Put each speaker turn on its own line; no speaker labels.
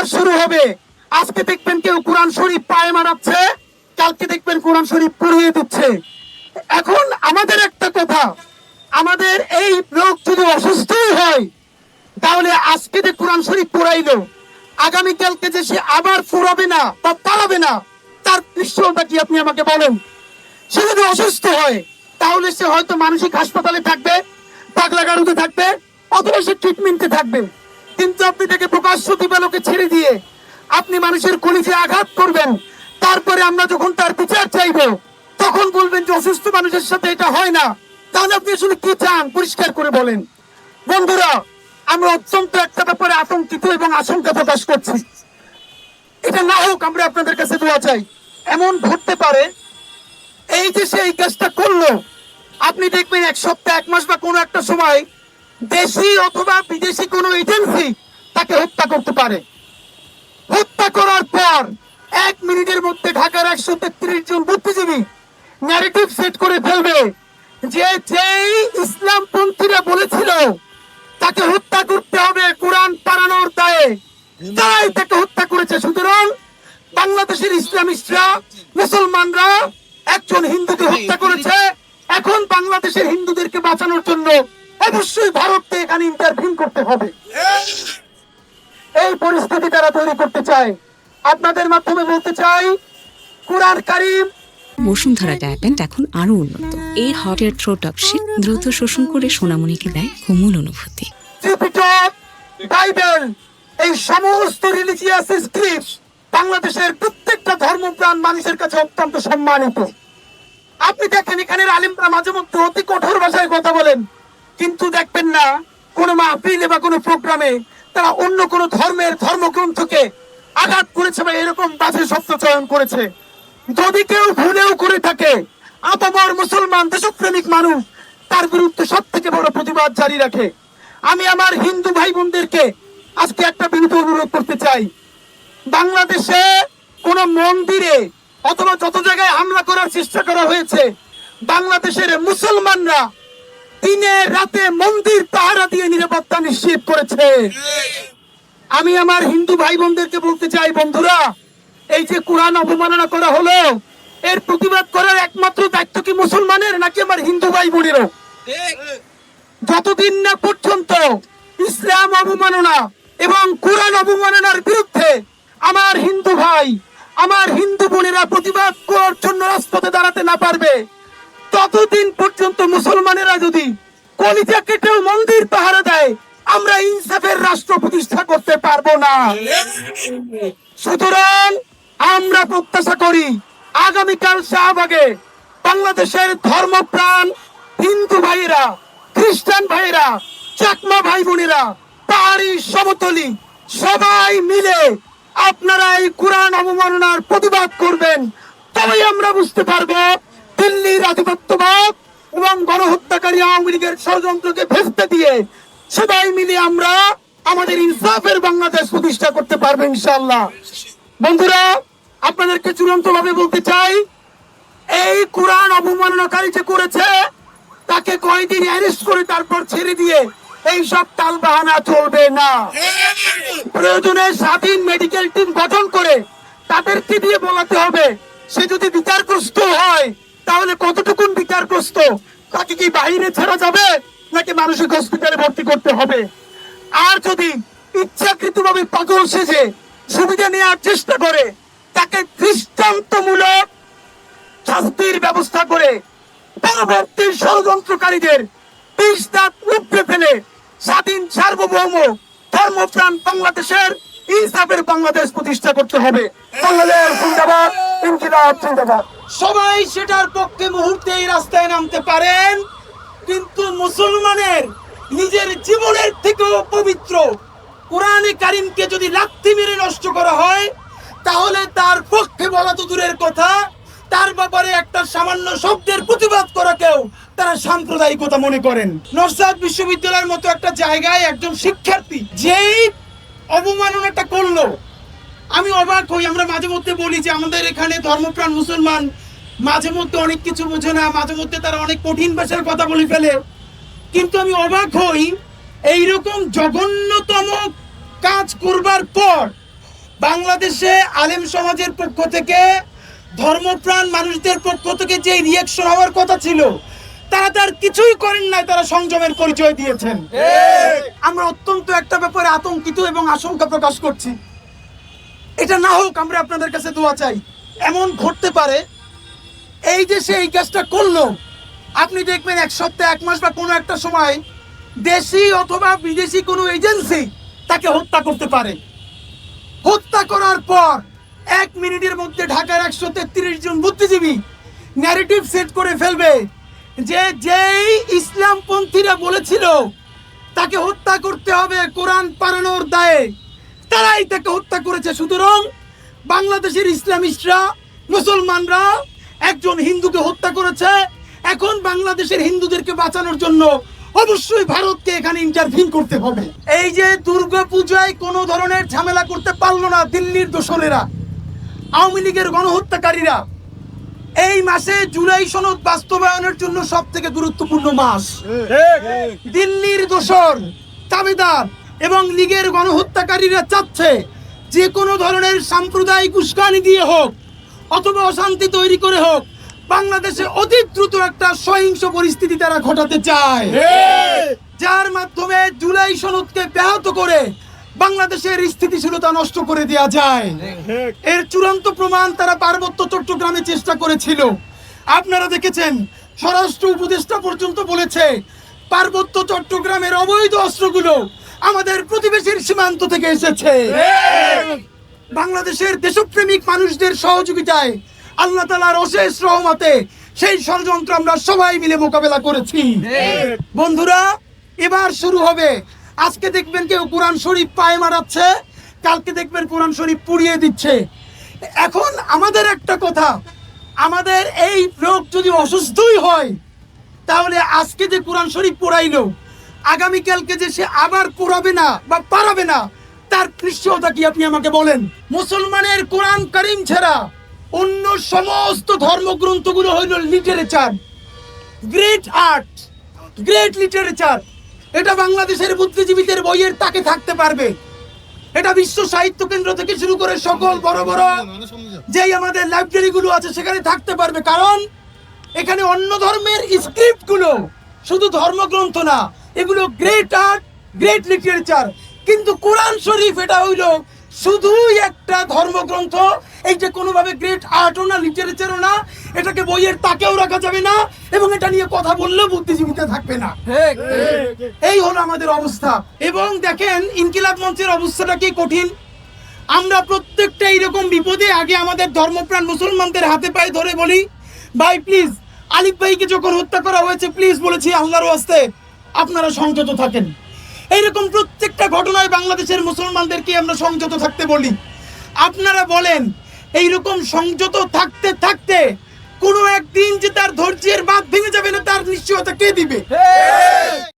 আবার শুরু হবে। আজকে দেখবেন কেউ কোরআন শরীফ পায়ে মারাচ্ছে, কালকে দেখবেন কোরআন শরীফ পুড়িয়ে দিচ্ছে। এখন আমাদের একটা কথা, আমাদের এই লোক যদি অসুস্থই হয়, তাহলে আজকে যে কোরআন শরীফ পুরাইলো আগামীকালকে যে সে আবার ফুরাবে না বা পালাবে না, তার নিশ্চয়তা কি আপনি আমাকে বলেন। সে যদি অসুস্থ হয়, তাহলে সে হয়তো মানসিক হাসপাতালে থাকবে পাগলা গাড়ুতে থাকবে, অথবা সে ট্রিটমেন্টে থাকবে। কিন্তু আপনি তাকে প্রকাশ্য দিবালোকে ছেড়ে দিয়ে আপনি মানুষের কলিজে আঘাত করবেন, তারপরে আমরা যখন তার বিচার চাইব, তখন বলবেন যে অসুস্থ মানুষের সাথে এটা হয় না। তাহলে আপনি আসলে কি চান? পরিষ্কার করে বলেন। বন্ধুরা, আমরা অত্যন্ত একটা ব্যাপারে আতঙ্কিত এবং আশঙ্কা প্রকাশ করছি। এটা না হোক আমরা আপনাদের কাছে দোয়া চাই। এমন ঘটতে পারে, এই যে সে এই কাজটা করল, আপনি দেখবেন এক সপ্তাহ, এক মাস বা কোনো একটা সময় দেশি অথবা বিদেশি কোনো এজেন্সি তাকে হত্যা করতে পারে। হত্যা করার পর এক মিনিটের মধ্যে ঢাকার একশো তেত্রিশ জন বুদ্ধিজীবী ন্যারেটিভ সেট করে ফেলবে যে যেই ইসলামপন্থীরা বলেছিল তাকে হত্যা করতে হবে কোরআন পালানোর দায়ে তারাই তাকে হত্যা করেছে। সুতরাং বাংলাদেশের ইসলামিস্টরা, মুসলমানরা একজন হিন্দুকে হত্যা করেছে। এখন বাংলাদেশের হিন্দুদেরকে বাঁচানোর জন্য অবশ্যই ভারতকে এখানে ইন্টারভিউ করতে হবে। এই পরিস্থিতি তারা তৈরি করতে চায়। আপনাদের মাধ্যমে বলতে চাই কোরআন কারিম।
বসুন্ধরা এখন আরও উন্নত। এই হট এয়ার থ্রো টপশিট দ্রুত শোষণ করে সোনামণিকে দেয় কোমল অনুভূতি।
বাইবেল এই সমস্ত রিলিজিয়াস স্ক্রিপ্ট বাংলাদেশের প্রত্যেকটা ধর্মপ্রাণ মানুষের কাছে অত্যন্ত সম্মানিত। আপনি দেখেন এখানের আলিমরা মাঝে মধ্যে অতি কঠোর ভাষায় কথা বলেন। কিন্তু দেখবেন না, কোনো মাহফিলে বা কোনো প্রোগ্রামে তারা অন্য কোনো ধর্মের ধর্মগ্রন্থকে আঘাত করেছে বা এরকম বাজে শব্দ চয়ন করেছে। যদি কেউ ভুলেও করে থাকে, আপামর মুসলমান, দেশপ্রেমিক মানুষ, তার বিরুদ্ধে সব থেকে বড় প্রতিবাদ জারি রাখে। আমি আমার হিন্দু ভাই বোনদেরকে আজকে একটা বিনীত অনুরোধ করতে চাই। বাংলাদেশে কোন মন্দিরে অথবা যত জায়গায় হামলা করার চেষ্টা করা হয়েছে, বাংলাদেশের মুসলমানরা দিনে রাতে মন্দির পাহারা দিয়ে নিরাপত্তা নিশ্চিত করেছে। আমি আমার হিন্দু ভাই বোনদেরকে বলতে চাই, বন্ধুরা, এই যে কোরআন অবমাননা করা হলো, এর প্রতিবাদ করার একমাত্র দায়িত্ব কি মুসলমানের নাকি আমার হিন্দু ভাই বোনেরও যতদিন না পর্যন্ত ইসলাম অবমাননা এবং কোরআন অবমাননার বিরুদ্ধে আমার হিন্দু ভাই, আমার হিন্দু বোনেরা প্রতিবাদ করার জন্য রাজপথে দাঁড়াতে না পারবে, ততদিন পর্যন্ত মুসলমানেরা কলিজা কেটেও মন্দির পাহারা দেয়, আমরা ইনসাফের রাষ্ট্র প্রতিষ্ঠা করতে পারব না। সুতরাং আমরা প্রত্যাশা করি, আগামীকাল শাহবাগে বাংলাদেশের ধর্মপ্রাণ হিন্দু ভাইয়েরা, খ্রিস্টান ভাইয়েরা, চাকমা ভাই বোনেরা পাহাড়ি সমতলি, সবাই মিলে আপনারা এই কোরআন অবমাননার প্রতিবাদ করবেন, তবেই আমরা বুঝতে পারব দিল্লির আধিপত্যবাদ এবং গণহত্যাকারী আওয়ামী লীগের ষড়যন্ত্রকে ভেস্তে দিয়ে সবাই মিলে আমরা আমাদের ইনসাফের বাংলাদেশ প্রতিষ্ঠা করতে পারব ইনশাল্লাহ বন্ধুরা, আপনাদেরকে চূড়ান্ত ভাবে বলতে চাই, এই কোরআন অবমাননাকারী যে করেছে, তাকে কয়দিন অ্যারেস্ট করে তারপর ছেড়ে দিয়ে এই সব বাহানা চলবে না। প্রয়োজনে স্বাধীন মেডিকেল টিম গঠন করে তাদেরকে দিয়ে বলাতে হবে, সে যদি বিচারগ্রস্ত হয় তাহলে কতটুকুন বিচারগ্রস্ত? তাকে কি বাইরে ছাড়া যাবে? নাকি মানসিক হসপিটালে ভর্তি করতে হবে? আর যদি ইচ্ছাকৃতভাবে পাগল সেজে সুবিধা নেওয়ার চেষ্টা করে, তাকে দৃষ্টান্তমূলক শাস্তির ব্যবস্থা করে পরবর্তী ষড়যন্ত্রকারীদের বিষ দাঁত উপড়ে ফেলে স্বাধীন সার্বভৌম ধর্মপ্রাণ বাংলাদেশের ইনসাফের বাংলাদেশ প্রতিষ্ঠা করতে হবে। বাংলাদেশ জিন্দাবাদ, ইনকিলাব জিন্দাবাদ।
সবাই সেটার পক্ষে মুহূর্তে এই রাস্তায় নামতে পারেন, কিন্তু মুসলমানের নিজের জীবনের থেকেও পবিত্র কোরআনে কারিমকে যদি লাথি মেরে নষ্ট করা হয়, তাহলে তার পক্ষে বলা তো দূরের কথা, তার ব্যাপারে একটা সামান্য শব্দের প্রতিবাদ করাকেও তারা সাম্প্রদায়িকতা মনে করেন। নরসাদ বিশ্ববিদ্যালয়ের মতো একটা জায়গায় একজন শিক্ষার্থী, যেই অবমাননাটা করল। আমি অবাক হই, আমরা মাঝে মধ্যে বলি যে আমাদের এখানে ধর্মপ্রাণ মুসলমান মাঝে মধ্যে অনেক কিছু বোঝে না মাঝে মধ্যে তারা অনেক কঠিন ভাষার কথা বলে ফেলে। কিন্তু আমি অবাক হই এইরকম জঘন্যতম কাজ করবার পর
বাংলাদেশে আলেম সমাজের পক্ষ থেকে ধর্মপ্রাণ মানুষদের পক্ষ থেকে যে রিয়াকশন হওয়ার কথা ছিল তারা তার কিছুই করেন নাই তারা সংযমের পরিচয় দিয়েছেন। আমরা অত্যন্ত একটা ব্যাপারে আতঙ্কিত এবং আশঙ্কা প্রকাশ করছি। এটা না হোক আমরা আপনাদের কাছে দোয়া চাই। এমন ঘটতে পারে এই যে সে এই কাজটা করল, আপনি দেখবেন এক সপ্তাহ, এক মাস বা কোনো একটা সময় দেশি অথবা বিদেশি কোনো এজেন্সি তাকে হত্যা করতে পারে। হত্যা করার পর এক মিনিটের মধ্যে ঢাকার একশো তেত্রিশ জন বুদ্ধিজীবী ন্যারেটিভ সেট করে ফেলবে যে যেই ইসলামপন্থীরা বলেছিল তাকে হত্যা করতে হবে কোরআন পালানোর দায়ে, তারাই তাকে হত্যা করেছে। সুতরাং বাংলাদেশের ইসলামিস্টরা, মুসলমানরা একজন হিন্দুকে হত্যা করেছে। এখন বাংলাদেশের হিন্দুদেরকে বাঁচানোর জন্য অবশ্যই ভারতকে এখানে ইন্টারভিন করতে হবে। এই যে দুর্গা পূজায় কোনো ধরনের ঝামেলা করতে পারল না দিল্লির দোসরেরা আওয়ামী লীগের গণহত্যাকারীরা এই মাসে জুলাই সনদ বাস্তবায়নের জন্য সব থেকে গুরুত্বপূর্ণ মাস। দিল্লির দোসর দাবিদার এবং লীগের গণহত্যাকারীরা চাচ্ছে যে কোনো ধরনের সাম্প্রদায়িক উস্কানি দিয়ে হোক অথবা অশান্তি তৈরি করে হোক বাংলাদেশে অতি দ্রুত একটা সহিংস পরিস্থিতি তারা ঘটাতে চায়। যার মাধ্যমে জুলাই সনদকে ব্যাহত করে বাংলাদেশের স্থিতিশীলতা নষ্ট করে দেওয়া যায়। এর চূড়ান্ত প্রমাণ তারা পার্বত্য চট্টগ্রামে চেষ্টা করেছিল। আপনারা দেখেছেন স্বরাষ্ট্র উপদেষ্টা পর্যন্ত বলেছে পার্বত্য চট্টগ্রামের অবৈধ অস্ত্রগুলো আমাদের প্রতিবেশীর সীমান্ত থেকে এসেছে। বাংলাদেশের দেশপ্রেমিক মানুষদের সহযোগিতায় আল্লাহ তালার অশেষ রহমতে সেই ষড়যন্ত্র আমরা সবাই মিলে মোকাবেলা করেছি। বন্ধুরা, এবার শুরু হবে। আজকে দেখবেন কেউ কোরআন শরীফ পায়ে মারাচ্ছে, কালকে দেখবেন কোরআন শরীফ পুড়িয়ে দিচ্ছে। এখন আমাদের একটা কথা, আমাদের এই রোগ যদি অসুস্থই হয়, তাহলে আজকে যে কোরআন শরীফ পড়াইলো, আগামীকালকে যে সে আবার পড়াবে না বা পারাবে না তার নিশ্চয়তা কি আপনি আমাকে বলেন? মুসলমানের কোরআন করিম ছাড়া অন্য সমস্ত ধর্মগ্রন্থগুলো হইল literature great art great literature এটা বাংলাদেশের বুদ্ধিজীবীদের বইয়ের তাকে থাকতে পারবে। এটা বিশ্ব সাহিত্য কেন্দ্র থেকে শুরু করে সকল বড় বড় যেই আমাদের লাইব্রেরি গুলো আছে, সেখানে থাকতে পারবে। কারণ এখানে অন্য ধর্মের স্ক্রিপ্টগুলো শুধু ধর্মগ্রন্থ না, এগুলো গ্রেট আর্ট গ্রেট লিটারেচার কিন্তু কোরআন শরীফ এটা হইল শুধুই একটা ধর্মগ্রন্থ। এইটা কোনোভাবে গ্রেট আর্টও না লিটারেচারও না এটাকে বইয়ের তাকেও রাখা যাবে না এবং এটা নিয়ে কথা বললেও বুদ্ধিজীবীতে থাকবে না। এই হলো আমাদের অবস্থা। এবং দেখেন ইনকিলাব মঞ্চের অবস্থাটা কি কঠিন? আমরা প্রত্যেকটা এইরকম বিপদে আগে আমাদের ধর্মপ্রাণ মুসলমানদের হাতে পায়ে ধরে বলি ভাই প্লিজ আলিফ ভাইকে যখন হত্যা করা হয়েছে প্লিজ বলেছি আল্লাহর ওয়াস্তে আপনারা সংযত থাকেন। এইরকম প্রত্যেকটা ঘটনায় বাংলাদেশের মুসলমানদেরকে আমরা সংযত থাকতে বলি। আপনারা বলেন, এইরকম সংযত থাকতে থাকতে কোনো একদিন যে তার ধৈর্যের বাদ ভেঙে যাবে না, তার নিশ্চয়তা কে দিবে?